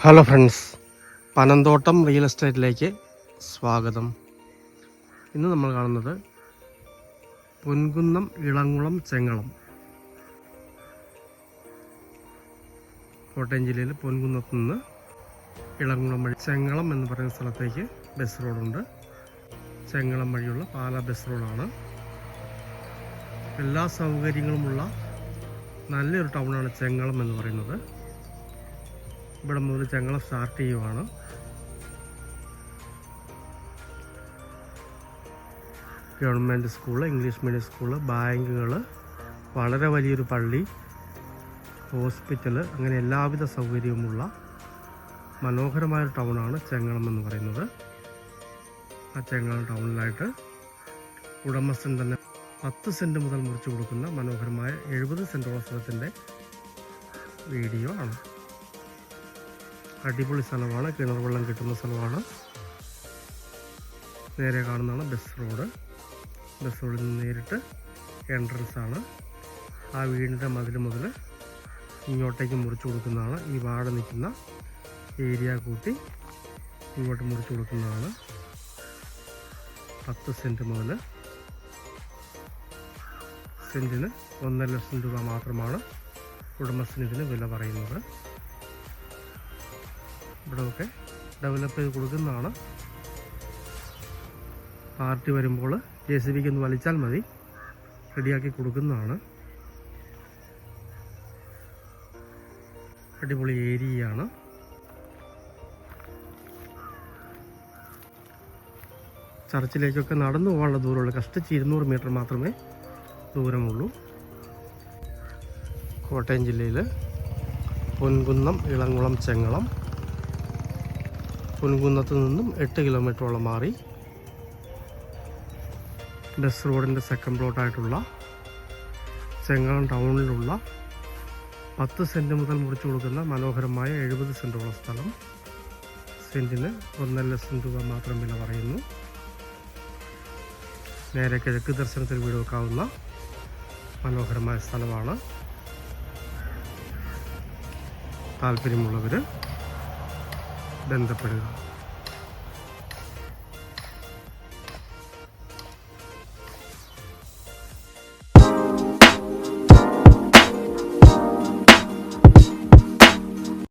Hello friends Panamthottam real എസ്റ്റേറ്റിലേക്ക് സ്വാഗതം. ഇന്ന് നമ്മൾ കാണുന്നത് പൊൻകുന്നം ഇളങ്കുളം ചെങ്ങളം. കോട്ടയം ജില്ലയിൽ പൊൻകുന്നത്ത് നിന്ന് ഇളങ്കുളം വഴി ചെങ്ങളം എന്ന് പറയുന്ന സ്ഥലത്തേക്ക് ബസ് റോഡുണ്ട് ചെങ്ങളം വഴിയുള്ള പാല ബസ് റോഡാണ് എല്ലാ സൗകര്യങ്ങളുമുള്ള നല്ലൊരു ടൗണാണ് ചെങ്ങളം എന്ന് പറയുന്നത്. ഇവിടെ മുതൽ ചങ്ങളം സ്റ്റാർട്ട് ചെയ്യുവാണ്. Government school English medium school ബാങ്കുകൾ വളരെ വലിയൊരു പള്ളി ഹോസ്പിറ്റൽ അങ്ങനെ എല്ലാവിധ സൗകര്യവുമുള്ള മനോഹരമായൊരു ടൗണാണ് ചെങ്ങളം എന്ന് പറയുന്നത്. ആ ചെങ്ങളം ടൗണിലായിട്ട് ഉടമസ്ഥൻ തന്നെ പത്ത് സെന്റ് മുതൽ മുറിച്ചു കൊടുക്കുന്ന മനോഹരമായ എഴുപത് സെന്റോളം സ്ഥലത്തിന്റെ വീഡിയോ ആണ്. അടിപൊളി സ്ഥലമാണ്. കിണർ വെള്ളം കിട്ടുന്ന സ്ഥലമാണ്. നേരെ കാണുന്നതാണ് ബസ് റോഡ്. ബസ് റോഡിൽ നിന്ന് നേരിട്ട് എൻട്രൻസ് ആണ്. ആ വീടിന്റെ മതിൽ മുതൽ ഇങ്ങോട്ടേക്ക് മുറിച്ചു കൊടുക്കുന്നതാണ്. ഈ വാട നിൽക്കുന്ന ഏരിയ കൂട്ടി ഇങ്ങോട്ട് മുറിച്ചു കൊടുക്കുന്നതാണ്. പത്ത് സെന്റ് മുതൽ സെന്റിന് ഒന്നര ലക്ഷം രൂപ മാത്രമാണ് ഉടമസ്ഥന് ഇതിന് വില പറയുന്നത്. ഇവിടെയൊക്കെ ഡെവലപ്പ് ചെയ്ത് കൊടുക്കുന്നതാണ്. പാർട്ടി വരുമ്പോൾ ജെ സി ബിക്ക് ഒന്ന് വലിച്ചാൽ മതി. റെഡിയാക്കി കൊടുക്കുന്നതാണ്. അടിപൊളി ഏരിയയാണ്. ചർച്ചിലേക്കൊക്കെ നടന്നു പോകാനുള്ള ദൂരമുള്ളൂ. കഷ്ടിച്ച് ഇരുന്നൂറ് മീറ്റർ മാത്രമേ ദൂരമുള്ളൂ. കോട്ടയം ജില്ലയിൽ പൊൻകുന്നം ഇളങ്കുളം ചെങ്ങളം പൊൻകുന്നത്ത് നിന്നും എട്ട് കിലോമീറ്ററോളം മാറി ബസ് റോഡിന്റെ സെക്കൻഡ് പ്ലോട്ടായിട്ടുള്ള ചെങ്ങളം ടൗണിലുള്ള പത്ത് സെന്റ് മുതൽ മുറിച്ചു കൊടുക്കുന്ന മനോഹരമായ എഴുപത് സെന്റോളം സ്ഥലം. സെന്റിന് ഒന്നര ലക്ഷം രൂപ മാത്രം വില പറയുന്നു. നേരെ കിഴക്ക് ദർശനത്തിൽ വീട് വെക്കാവുന്ന മനോഹരമായ സ്ഥലമാണ്. താല്പര്യമുള്ളവർ ബന്ധപ്പെടുക.